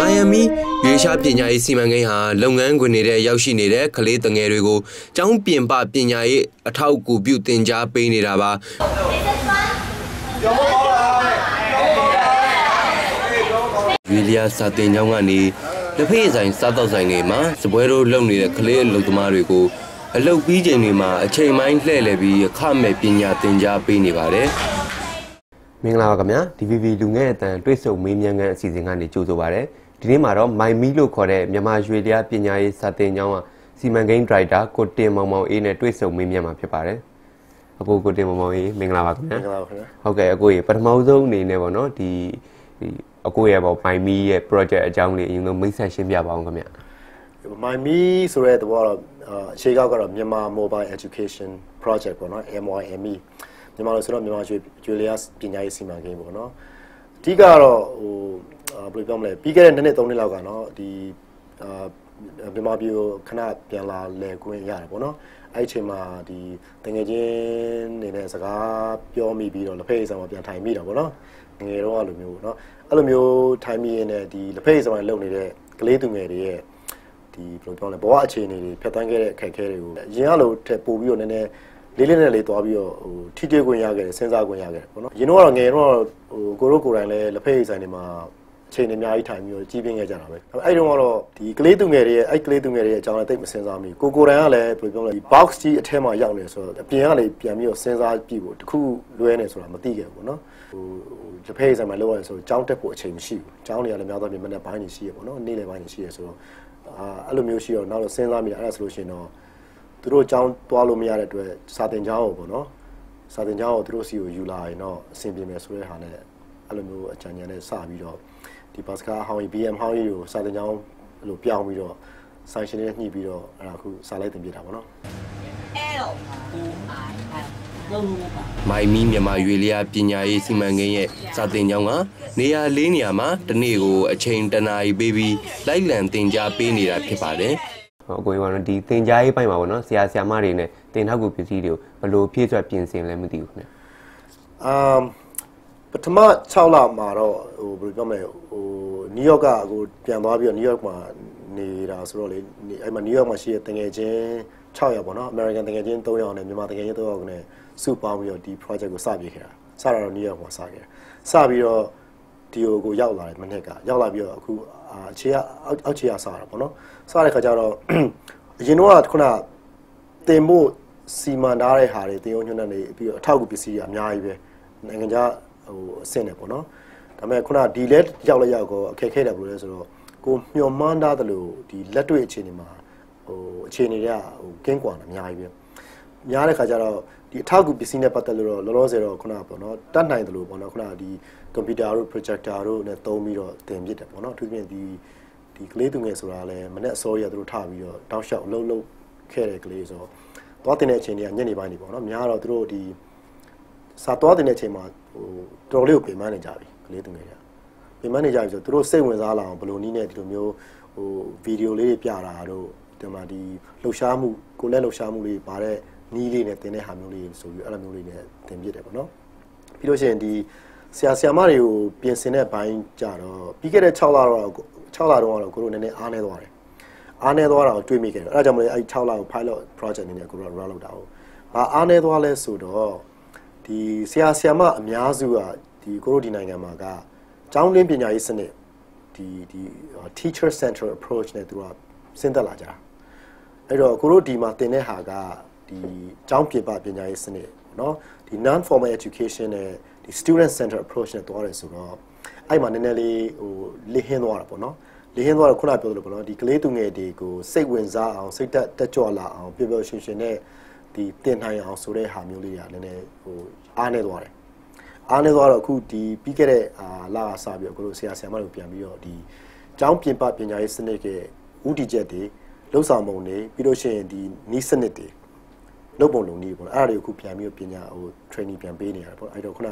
မိုင်ယာမီရွေးရှားပညာရေးစီမံကိန်းဟာလုပ်ငန်းခွင်တွေရောက်ရှိနေတဲ့ကလေးတငယ်တွေကိုကျောင်းပြင်ပပညာရေးအထောက်အကူပြုသင်ကြားပေးနေတာပါရွေလျာစာတင်ကျောင်းကနေလက်ဖေးဆိုင်စားတော့ဆိုင်တွေမှာစပွဲတို့လုပ်နေတဲ့ကလေးအလုပ်သမားတွေကိုအလုပ်ပြီးချိန်တွေမှာအချိန်ပိုင်းလှည့်လည်ပြီးအခမဲ့ပညာသင်ကြားပေးနေပါတယ်မင်္ဂလာပါခင်ဗျာ DVB လူငယ်အတန်တွိတ်ဆုံမေးမြန်းခန်းအစီအစဉ်ကနေကြိုဆိုပါရစေ ဒီနေ့မှာတော့မိုင်မီလို့ခေါ်တဲ့မြန်မာရွှေလျားပညာရေးစာတင်ကျောင်းကစီမံကိန်းဒရိုက်တာကိုတင်မောင်မောင်အေးနဲ့တွိတ်ဆုံမေးမြန်းမှာဖြစ်ပါတယ်အကိုကိုတင်မောင်မောင်အေးမင်္ဂလာပါခင်ဗျာမင်္ဂလာပါခင်ဗျာဟုတ်ကဲ့အကိုရေပထမဆုံးအနေနဲ့ပေါ့နော်ဒီအကိုရဲ့ပေါ့မိုင်မီရဲ့ project အကြောင်းလေးအရင်ဆုံးမိတ်ဆက်ရှင်းပြပါအောင်ခင်ဗျာမိုင်မီဆိုတဲ့သဘောတော့အခြေကောက်ကတော့မြန်မာ Mobile Education Project ပေါ့နော် MYME မြန်မာလို့ဆိုတော့မြန်မာကျွေလျာပညာရေးစီမံကိန်းပေါ့နော်အဓိကတော့ဟို ဘယ်လိုပြောမလဲပြီးခဲ့တဲ့နှစ်နှစ်သုံးနှစ်လောက်ကနော်ဒီအာမြန်မာပြည်ကိုခဏပြန်လာလဲခွင့်ရတယ်ပေါ့နော်အဲ့အချိန်မှာဒီတငယ်ချင်းနေနဲ့စကားပြောမိပြီးတော့လက်ဖက်ရည်ဆောင်မှာပြန်ထိုင်မိတာပေါ့နော်ငယ်တော့အဲ့လိုမျိုးပေါ့နော်အဲ့လိုမျိုးထိုင်မိရင်လည်းဒီလက်ဖက်ရည်ဆောင်မှာလုပ်နေတဲ့ကလေးသူငယ်တွေရဲ့ဒီဘယ်လိုပြောလဲဘဝအခြေအနေတွေဖြတ်သန်းခဲ့တဲ့အခက်အခဲတွေကိုအရင်ကလိုထက်ပို့ပြီးတော့နည်းနည်းလေးလေးနဲ့လေးသွားပြီးတော့ဟိုထိတွေ့ခွင့်ရခဲ့တယ်စဉ်းစားခွင့်ရခဲ့တယ်ပေါ့နော်။ရင်တော့ငယ်တော့ဟိုကိုရိုကိုယ်တိုင်လည်းလက်ဖက်ရည်ဆိုင်တွေမှာအ ချိန်အများကြီးထိုင်ပြီးတော့ကြီးပြင်းခဲ့ကြတာပဲ။အဲ့တုန်းကတော့ဒီကလေးသူငယ်တွေရဲ့အဲ့ကလေးသူငယ်တွေရဲ့အကြောင်းလည်းသိမစဉ်းစားမိ။ကိုကိုယ်တိုင်ကလည်းဘယ်လိုပြောလဲဒီ box ကြီးအထဲမှာရောက်နေဆိုတော့အပြင်ကလည်းပြန်ပြီးတော့စဉ်းစားကြည့်ဖို့တခုလွဲနေဆိုတာမသိခဲ့ဘူးပေါ့နော်။ဟိုလက်ဖက်ရည်ဆိုင်မှာလောက်ရဆိုတော့ကြောင်းတက်ဖို့အချိန်မရှိဘူး။ကြောင်းတွေကလည်းများသောအားဖြင့်မနေ့ပိုင်းနေရှိရပေါ့နော်။နေ့လယ်ပိုင်းနေရှိရဆိုတော့အာအဲ့လိုမျိုးရှိတော့နောက်တော့စဉ်းစားမိတာအဲ့ဒါဆိုလို့ရှိရင်တော့သူတို့အကြောင်းသွားလို့မရတဲ့အတွက်စာတင်ကြောင်းကိုပေါ့နော်စာတင်ကြောင်းကိုသူတို့စီကိုယူလာရင်တော့အဆင်ပြေမယ်ဆိုတဲ့ဟာနဲ့ အဲ့လိုမျိုးအကြံဉာဏ်နဲ့စပြီးတော့ဒီဘတ်စကာဟောင်းကြီး BM ဟောင်းကြီးကိုစာတင်ကြောင်းအဲ့လိုပြောင်းပြီးတော့ဆိုင်ရှင်နဲ့ညှိပြီးတော့အဲ့ဒါအခုစာလိုက်တင်ပြတာပေါ့နော် L O I L မိုင်မီမြန်မာရွေလျာပညာရေးစီမံကိန်းရဲ့စာတင်ကျောင်းကနေရာ၄နေရာမှာတနေ့ကိုအချိန်တနာရီပေးပြီးလိုက်လံတင် जा ပေးနေတာဖြစ်ပါတယ်အကိုကတော့ဒီတင် जा ရေးပိုင်းမှာပေါ့နော်ဆရာဆရာမတွေနဲ့တင်ထောက်ကူပစ္စည်းတွေကိုဘယ်လိုဖြည့်ဆွတ်ပြင်ဆင်လဲမသိဘူးခင်ဗျအမ် ပထမ6လမှာတော့ဟိုဘယ်လိုပြောမလဲဟိုနယူးယောက်ကကိုပြန်သွားပြီးတော့နယူးယောက်မှာနေတာဆိုတော့လေအဲ့မှာနယူးယောက်မှာရှိတဲ့တငယ်ချင်း6ယောက်ပေါ့နော်အမေရိကန်တငယ်ချင်း3ယောက်နဲ့မြန်မာတငယ်ချင်း3ယောက်နဲ့စုပေါင်းပြီးတော့ဒီ project ကိုစပြခဲ့တာစတာတော့နယူးယောက်မှာစခဲ့တာစပြီးတော့ဒီကိုကိုရောက်လာတယ်မနေ့ကရောက်လာပြီးတော့အခုအခြေကအောက်ခြေကစတာပေါ့နော်စတဲ့ခါကျတော့အရင်တော့ခုနတင်ဖို့စီမံထားတဲ့ဟာတွေတင်အောင်ညွှန်းနေပြီးတော့အထောက်အကူပစ္စည်းတွေအများကြီးပဲနိုင်ငံခြား ဟိုအဆင့်နေပေါ့နော်ဒါပေမဲ့ခုနဒီလက်ရောက်လက်ရောက်ကိုအခက်ခဲတယ်ဘယ်လိုလဲဆိုတော့ကိုမျှော်မှန်းထားသလိုဒီလက်တွေ့အခြေအနေမှာဟိုအခြေအနေတွေကဟိုကင်းကွာတာအများကြီးပဲများတဲ့ခါကျတော့ဒီအထောက်အကူပစ္စည်းနဲ့ပတ်သက်လို့တော့လောလောဆယ်တော့ခုနကပေါ့နော်တတ်နိုင်တယ်လို့ပေါ့နော်ခုနကဒီကွန်ပျူတာတို့ projector တို့နဲ့သုံးပြီးတော့သင်ပြတယ်ပေါ့နော်အထူးသဖြင့်ဒီဒီကလေးသူငယ်ဆိုတာလည်းမနဲ့အစောရသူတို့ထပြီးတော့တောက်လျှောက်လှုပ်လှုပ်ခဲ့တဲ့ကလေးဆိုတော့သွားတင်တဲ့အချိန်တွေကညနေပိုင်းနေပေါ့နော်များတော့သူတို့ဒီ စာသွားတင်တဲ့အချိန်မှာဟိုတော်လေးကိုပြင်ပန်းနေကြပြီကလေးသူငယ်တွေကပြင်ပန်းနေကြပြီဆိုသူတို့စိတ်ဝင်စားလာအောင်ဘယ်လိုနည်းနဲ့ဒီလိုမျိုးဟိုဗီဒီယိုလေးတွေပြတာတို့ဒီမှာဒီလှုပ်ရှားမှုကိုလက်လှုပ်ရှားမှုလေးပါတဲ့နီးလေးနဲ့တင်တဲ့ဟာမျိုးလေးဆိုပြီးအဲ့လိုမျိုးလေးနဲ့တင်ပြတယ်ပေါ့နော်ပြီးလို့ရှိရင်ဒီဆရာဆရာမတွေကိုပြင်ဆင်တဲ့ဘိုင်းကြတော့ပြီးခဲ့တဲ့6လတော့6လတော့ကတော့ကိုတို့နည်းနည်းအားနေသွားတယ်အားနေသွားတာကိုတွေးမိခဲ့တယ်အဲ့ဒါကြောင့်မလို့အဲ့6လကို pilot project အနေနဲ့ကိုတို့ run လုပ်တာဟုတ်ဘာအားနေသွားလဲဆိုတော့ ဒီဆရာဆရာမအများစုကဒီကိုတို့ဒီနိုင်ငံမှာကကျောင်းတွင်းပညာရေးစနစ်ဒီဒီ teacher central approach နဲ့သူကစဉ်းသက်လာကြတာအဲ့တော့ကိုတို့ဒီမှာသင်တဲ့ဟာကဒီကျောင်းပြင်ပပညာရေးစနစ်เนาะဒီ non formal education နဲ့ဒီ student center approach နဲ့တွားတယ်ဆိုတော့အဲ့မှာနည်းနည်းလေးဟိုလေဟင်းသွားတာပေါ့နော်လေဟင်းသွားတော့ခုနပြောသလိုပေါ့နော်ဒီကလေးသူငယ်တွေကိုစိတ်ဝင်စားအောင်စိတ်တက်တက်ကြွလာအောင်ပျော်ပျော်ရွှင်ရွှင်နဲ့ ဒီတင်နိုင်အောင်ဆိုတဲ့ဟာမျိုးလေးကလည်းနည်းနည်းဟိုအားနေသွားတယ်အားနေသွားတော့အခုဒီပြီးခဲ့တဲ့အာလာစပြီးတော့ကိုလိုဆရာဆရာမတို့ပြန်ပြီးတော့ဒီကျောင်းပြင်ပပညာရေးစနစ်ကဥတီချက်တွေလှုပ်ဆောင်ပုံတွေပြီးလို့ရှိရင်ဒီနီးစနစ်တွေလုပ်ပုံလုပ်နည်းပေါ့အဲ့ဒါတွေကိုအခုပြန်ပြီးပညာဟို training ပြန်ပေးနေရတယ်ပေါ့အဲ့တော့ခုန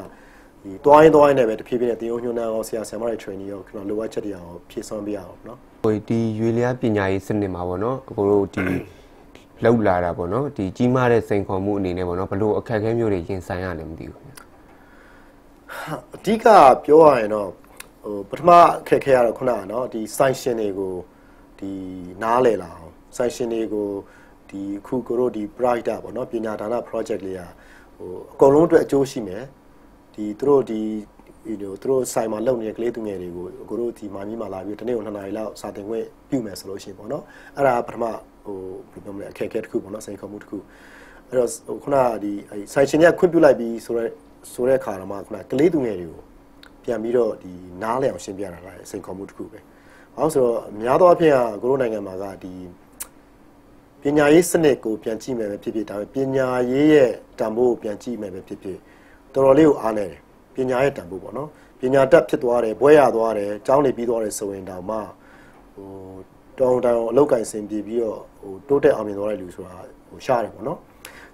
ဒီတွိုင်းတွိုင်းနဲ့ပဲတဖြည်းဖြည်းနဲ့တင်ယုံညွှန်းနှံအောင်ဆရာဆရာမတွေ training ရောကျွန်တော်လိုအပ်ချက်တွေအောင်ဖြည့်ဆွမ်းပေးရအောင်နော်ဟိုဒီရွေလျားပညာရေးစနစ်မှာပေါ့နော်အကိုတို့ဒီ လောက်လာတာပေါ့နော်ဒီကြီးမားတဲ့စိန်ခေါ်မှုအနေနဲ့ပေါ့နော်ဘလို့အခက်အခဲမျိုးတွေရင်ဆိုင်ရလဲမသိဘူးအဓိကပြောရရင်တော့ဟိုပထမအခက်ခဲရတော့ခုနကနော်ဒီ sanction တွေကိုဒီနားလည်လာအောင် sanction တွေကိုဒီအခုကိုတို့ဒီ bright တာပေါ့နော်ပညာဒါန project လေးကဟိုအကုန်လုံးအတွက်အကျိုးရှိမယ်ဒီသူတို့ဒီဒီလိုသူတို့ဆိုင်မှာလုပ်နေတဲ့ကလေးသူငယ်တွေကိုကိုတို့ဒီမာမီမှာလာပြီးတနေ့ကို2နာရီလောက်စာသင်ခွင့်ပြုမယ်ဆိုလို့ရှိရင်ပေါ့နော်အဲ့ဒါပထမ ဟိုဘယ်လိုပြောမလဲအခက်အခဲတစ်ခုပေါ့နော်စိန်ခေါ်မှုတစ်ခုအဲ့တော့ဟိုခုနကဒီအဲ sanction ကခွင့်ပြုလိုက်ပြီးဆိုတော့ဆိုတဲ့အခါတော့မှခုနကလေးသူငယ်တွေကိုပြန်ပြီးတော့ဒီနားလည်အောင်ရှင်းပြတာလားစိန်ခေါ်မှုတစ်ခုပဲ။ဘာလို့ဆိုတော့အများသောအားဖြင့်ကကိုရိုနိုင်ငံမှာကဒီပညာရေးစနစ်ကိုပြန်ကြည့်မယ်ပဲဖြစ်ဖြစ်ဒါပေမဲ့ပညာရေးရဲ့တန်ဖိုးကိုပြန်ကြည့်မယ်ပဲဖြစ်ဖြစ်တော်တော်လေးကိုအားနေတယ်။ပညာရဲ့တန်ဖိုးပေါ့နော်။ပညာတတ်ဖြစ်သွားတယ်၊ဘွဲရသွားတယ်၊ကျောင်းနေပြီးသွားတယ်ဆိုရင်တောင်မှဟို တောင်းတောင်းအလောက်ကင်စင်ပြီးပြီးတော့ဟိုတိုးတက်အောင်မြင်သွားတဲ့လူဆိုတာဟိုရှားတယ်ပေါ့နော်။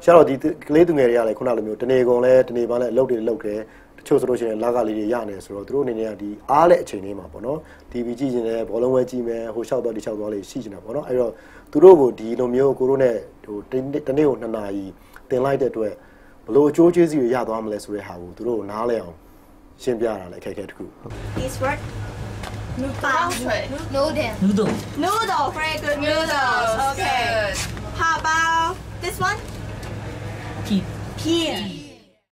ရှားတော့ဒီကလေးသူငယ်တွေကလည်းခုနလိုမျိုးတနေကုန်လဲတနေပန်းလဲအလုပ်တွေလုပ်တယ်တချို့ဆိုလို့ရှိရင်လက်ကလေးတွေရနေဆိုတော့သူတို့အနေနဲ့ကဒီအားတဲ့အချိန်လေးမှာပေါ့နော် TV ကြည့်နေတယ်ဘောလုံးဝဲကြည့်မယ်ဟိုလျှောက်တော့ဒီလျှောက်သွားလေးရှိနေတာပေါ့နော်အဲ့တော့သူတို့ကိုဒီလိုမျိုးကိုတို့နဲ့ဟိုတနေ့တနေ့ကို2နာရီတင်လိုက်တဲ့အတွက်ဘလို့အကျိုးကျေးဇူးတွေရသွားမလဲဆိုတဲ့ဟာကိုသူတို့ကိုနားလဲအောင်ရှင်းပြတာလည်းအခက်အခဲတစ်ခု This word Noodle. Noodle. Noodle. Noodle. Very good. Noodles. Okay. How about this one? Pea. Pea.